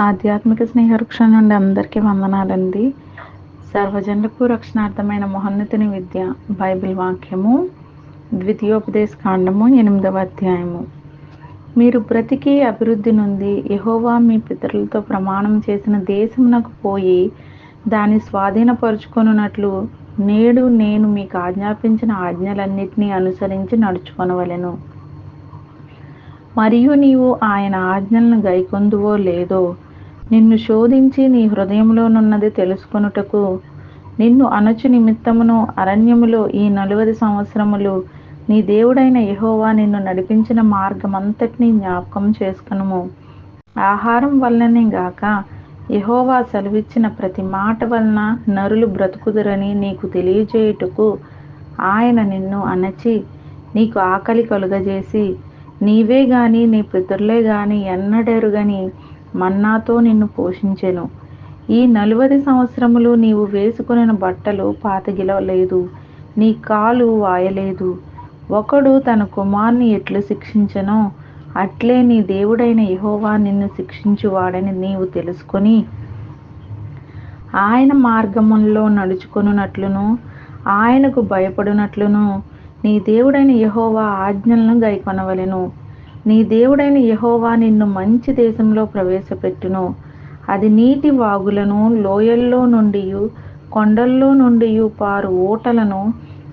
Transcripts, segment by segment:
ఆధ్యాత్మిక స్నేహవృక్షం నుండి అందరికీ వందనాలండి. సర్వజనులకు రక్షణార్థమైన మహోన్నతిని విద్య బైబిల్ వాక్యము ద్వితీయోపదేశ కాండము ఎనిమిదవ అధ్యాయము. మీరు బ్రతికి అభివృద్ధి నుండి యహోవా మీ పితరులతో ప్రమాణం చేసిన దేశమునకు పోయి దాన్ని స్వాధీనపరుచుకొనున్నట్లు నేడు నేను మీకు ఆజ్ఞాపించిన ఆజ్ఞలన్నింటినీ అనుసరించి నడుచుకొనవలెను. మరియు నీవు ఆయన ఆజ్ఞలను గైకొందువో లేదో నిన్ను శోధించి నీ హృదయంలోనున్నది తెలుసుకొనుటకు నిన్ను అణచు నిమిత్తమును అరణ్యములో ఈ నలువది సంవత్సరములు నీ దేవుడైన యహోవా నిన్ను నడిపించిన మార్గమంతటినీ జ్ఞాపకం చేసుకునుము. ఆహారం వల్లనే గాక యహోవా సెలవిచ్చిన ప్రతి మాట వలన నరులు బ్రతుకుదురని నీకు తెలియజేయుటకు ఆయన నిన్ను అణచి నీకు ఆకలి కలుగజేసి నీవే గాని నీ పితరులే గాని ఎన్నడెరుగని మన్నాతో నిన్ను పోషించెను. ఈ నలువది సంవత్సరములు నీవు వేసుకుని బట్టలు పాతగిలలేదు నీ కాలు వాయలేదు. ఒకడు తన కుమార్ని ఎట్లు శిక్షించనో అట్లే నీ దేవుడైన యహోవా నిన్ను శిక్షించువాడని నీవు తెలుసుకొని ఆయన మార్గములో నడుచుకొనున్నట్లును ఆయనకు భయపడినట్లును నీ దేవుడైన యహోవా ఆజ్ఞలను గైకొనవలెను. నీ దేవుడైన యహోవా నిన్ను మంచి దేశంలో ప్రవేశపెట్టును. అది నీటి వాగులను లోయల్లో నుండి కొండల్లో నుండి పారు ఓటలను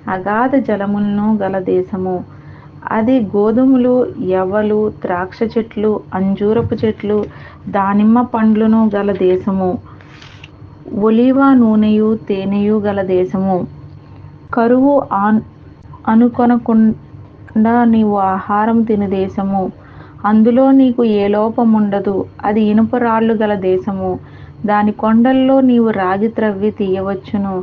అగాధ జలములను గల దేశము. అది గోధుమలు యవ్వలు ద్రాక్ష చెట్లు అంజూరపు చెట్లు దానిమ్మ పండ్లను గల దేశము. ఒలివ నూనెయు తేనెయు గల దేశము. కరువు ఆన్ అనుకొనకుండా నీవు ఆహారం తిని దేశము. అందులో నీకు ఏ లోపం ఉండదు అది ఇనుప రాళ్ళు గల దేశము. దాని కొండల్లో నీవు రాగి త్రవ్వి తీయవచ్చును.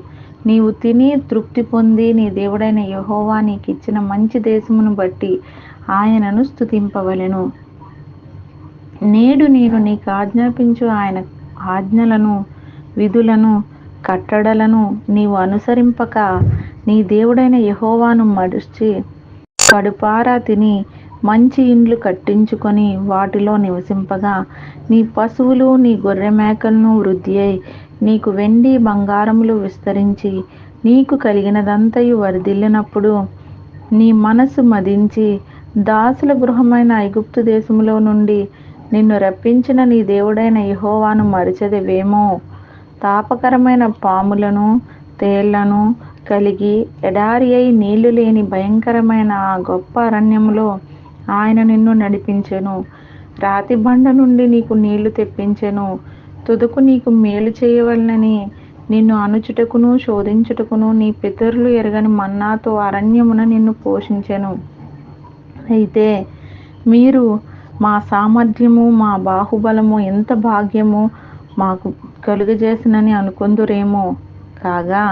నీవు తిని తృప్తి పొంది నీ దేవుడైన యహోవా నీకు ఇచ్చిన మంచి దేశమును బట్టి ఆయనను స్థుతింపవలెను నేడు నేను నీకు ఆజ్ఞాపించు ఆయన ఆజ్ఞలను విధులను కట్టడలను నీవు అనుసరింపక నీ దేవుడైన యహోవాను మడిచి కడుపారా తిని మంచి ఇండ్లు కట్టించుకొని వాటిలో నివసింపగా నీ పశువులు నీ గొర్రె మేకలను వృద్ధి అయి నీకు వెండి బంగారములు విస్తరించి నీకు కలిగినదంతయు వరిదిల్లినప్పుడు నీ మనసు మదించి దాసుల గృహమైన ఐగుప్తు దేశంలో నుండి నిన్ను రప్పించిన నీ దేవుడైన యహోవాను మరిచెదవేమో. తాపకరమైన పాములను తేళ్ళను కలిగి ఎడారి అయి నీళ్ళు లేని భయంకరమైన ఆ గొప్ప అరణ్యంలో ఆయన నిన్ను నడిపించెను. రాతి బండ నుండి నీకు నీళ్ళు తెప్పించెను. తుదుకు నీకు మేలు చేయవలనని నిన్ను అనుచుటకును శోధించుటకును నీ పితరులు ఎరగని మన్నాతో అరణ్యమున నిన్ను పోషించెను. అయితే మీరు మా సామర్థ్యము మా బాహుబలము ఎంత భాగ్యము మాకు కలుగజేసినని అనుకుందురేమో. కాగా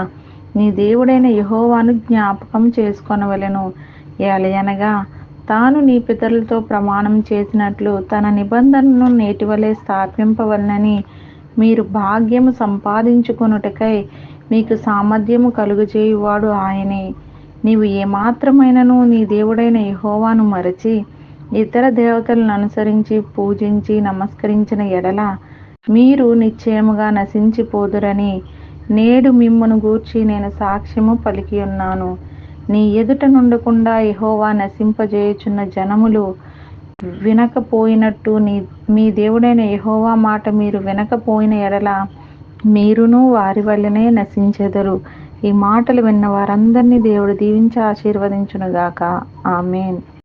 నీ దేవుడైన యహోవాను జ్ఞాపకం చేసుకొనవలెను. ఏలయనగా తాను నీ పితరులతో ప్రమాణం చేసినట్లు తన నిబంధనను నేటివలే స్థాపింపవలనని మీరు భాగ్యము సంపాదించుకొనుటకై మీకు సామర్థ్యము కలుగజేయువాడు ఆయనే. నీవు ఏమాత్రమైనను నీ దేవుడైన యహోవాను మరచి ఇతర దేవతలను అనుసరించి పూజించి నమస్కరించిన ఎడల మీరు నిశ్చయముగా నశించిపోదురని నేడు మిమ్మను గూర్చి నేను సాక్ష్యము పలికి ఉన్నాను. నీ ఎదుట నుండకుండా యహోవా నశింపజేయుచున్న జనములు వినకపోయినట్టు నీ మీ దేవుడైన యహోవా మాట మీరు వినకపోయిన ఎడల మీరును వారి వల్లనే నశించెదరు. ఈ మాటలు విన్న వారందరినీ దేవుడు దీవించి ఆశీర్వదించునుగాక. ఆమెన్.